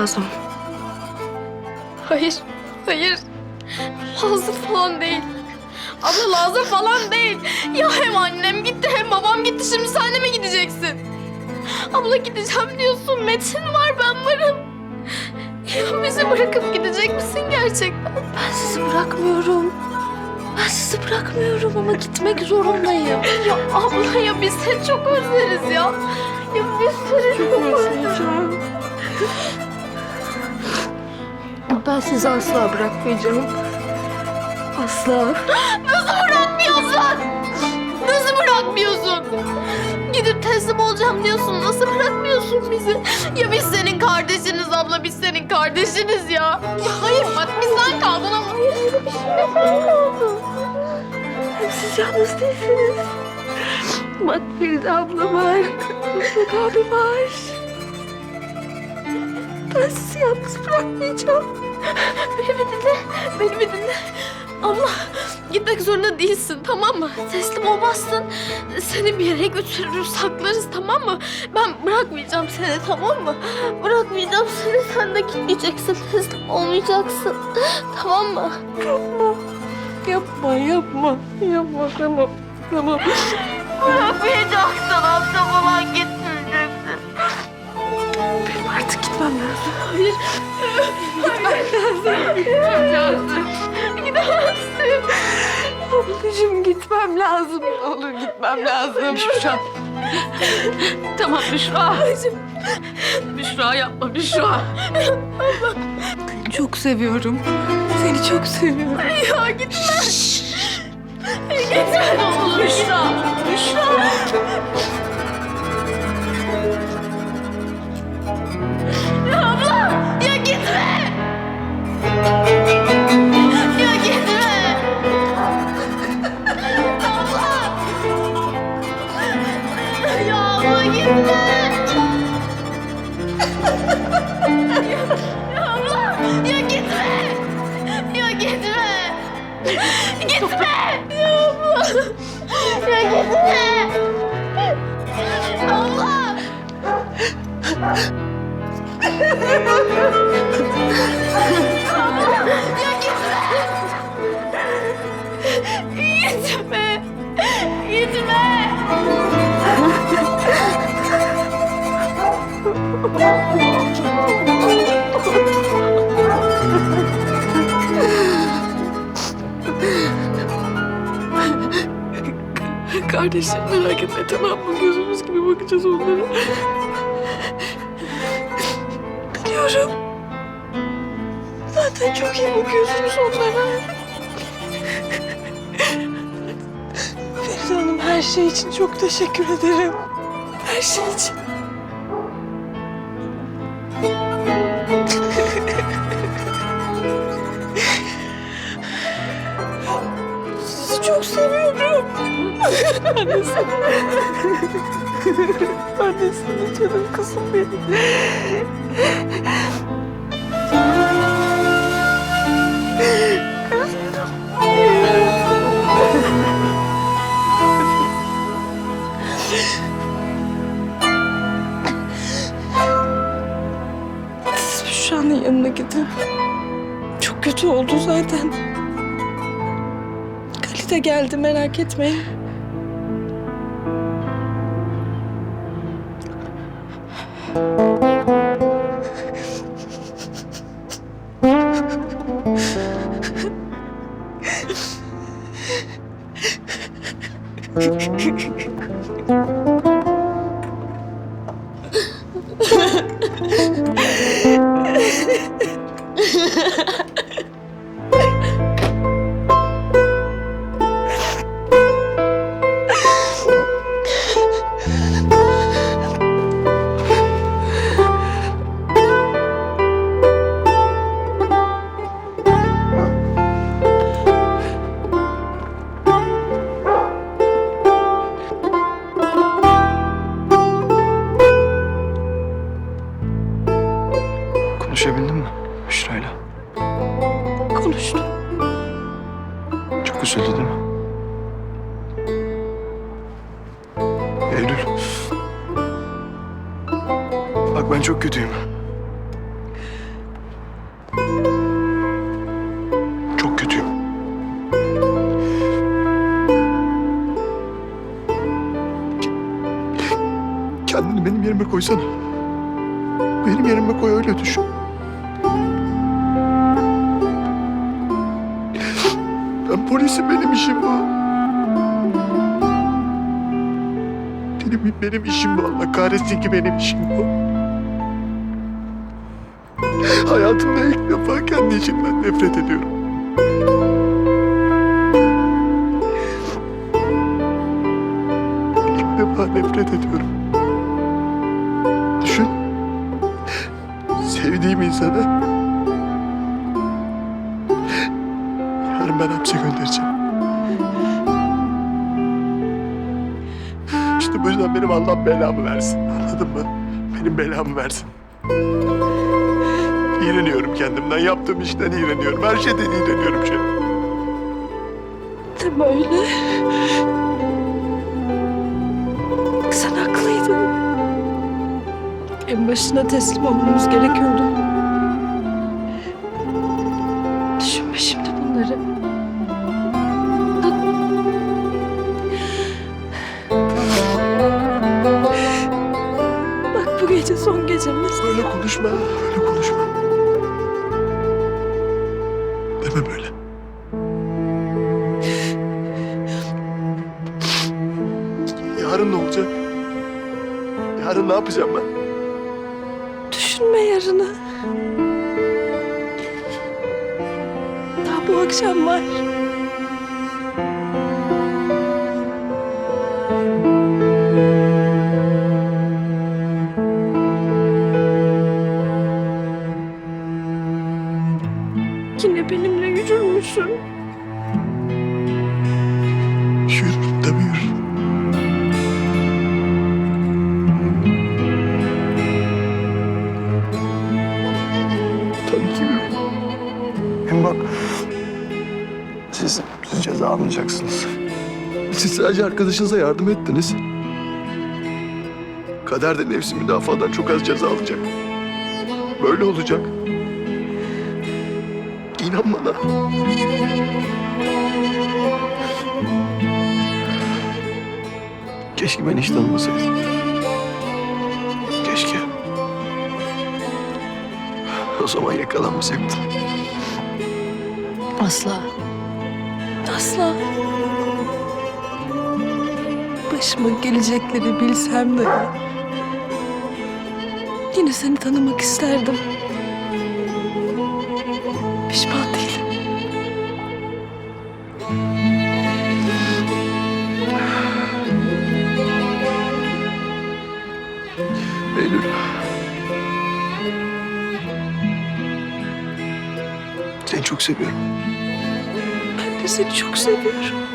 lazım. Hayır, hayır. Lazım falan değil. Abla lazım falan değil. Ya hem annem gitti hem babam gitti. Şimdi sen de mi gideceksin? Abla gideceğim diyorsun. Metin var, ben varım. Ya bizi bırakıp gidecek misin gerçekten? Ben sizi bırakmıyorum. Ben sizi bırakmıyorum ama gitmek zorundayım. Ya abla ya biz seni çok özleriz ya. Ya biz seni çok Ben sizi asla bırakmayacağım. Asla. Nasıl bırakmıyorsun? Nasıl bırakmıyorsun? Gidip teslim olacağım diyorsun. Nasıl bırakmıyorsun bizi? Ya biz senin kardeşiniz abla. Biz senin kardeşiniz ya. Ya hayır bak biz sen kaldın ama. Hayır öyle bir şey yok. Sen kaldın. Siz yalnız değilsiniz. Bak Feride abla var. Mutlak abi var. Ben sizi yalnız bırakmayacağım. Beni dinle. Beni dinle. Abla gitmek zorunda değilsin tamam mı? Teslim olmazsın. Seni bir yere götürürüz saklarız tamam mı? Ben bırakmayacağım seni tamam mı? Bırakmayacağım seni sen de gitmeyeceksin. Teslim olmayacaksın. Tamam mı? Yapma, yapma. Yapma, tamam. Tamam. Bırakmayacaksın hafta falan gitmeyeceksin. Benim artık gitmem lazım. Hayır. Lazım. Gidemezsin. Ablacığım gitmem lazım. Ne olur gitmem lazım. Büşra. tamam Büşra. Büşra yapma Büşra. Seni çok seviyorum. Seni çok seviyorum. Ya gitme. Gitme ne olur. Büşra. Büşra. Ya gitme. Ya gitme. Gitme. Ya abla. Ya gitme. Abla. Ya Kardeşim merak etme tamam mı? Gözümüz gibi bakacağız onlara. Biliyorum. Zaten çok iyi bakıyorsunuz onlara. Feride Hanım her şey için çok teşekkür ederim. Her şey için. De seni canım kızım benim. Büşra'nın yanına gidin. Çok kötü oldu zaten. Kalite geldi merak etmeyin. Konuşabildin mi Büşra'yla? Konuştum. Çok güzeldi mi? Eylül. Bak ben çok kötüyüm. Çok kötüyüm. Kendini benim yerime koysana. Benim yerime koy öyle düşün. Ben polisim benim işim bu. Benim, benim işim bu Allah kahretsin ki benim işim bu. Hayatımda ilk defa kendi işimden nefret ediyorum. İlk defa nefret ediyorum. Düşün. Sevdiğim insana ben hapse göndereceğim. İşte bu yüzden benim Allah belamı versin. Anladın mı? Benim belamı versin. İğreniyorum kendimden. Yaptığım işten iğreniyorum. Her şeyden iğreniyorum şu an. Deme öyle. Sen haklıydın. En başına teslim olmamız gerekiyordu. Deme böyle. Yarın ne olacak? Yarın ne yapacağım ben? Düşünme yarını. Daha bu akşam var. Sadece arkadaşınıza yardım ettiniz. Kader de nefsi müdafadan çok az ceza alacak. Böyle olacak. İnan bana. Keşke ben hiç tanımasaydım. Keşke. O zaman yakalanmasaktım. Asla. Asla. Başıma gelecekleri bilsem de yine seni tanımak isterdim. Pişman değilim. Eylül. Seni çok seviyorum. Ben de seni çok seviyorum.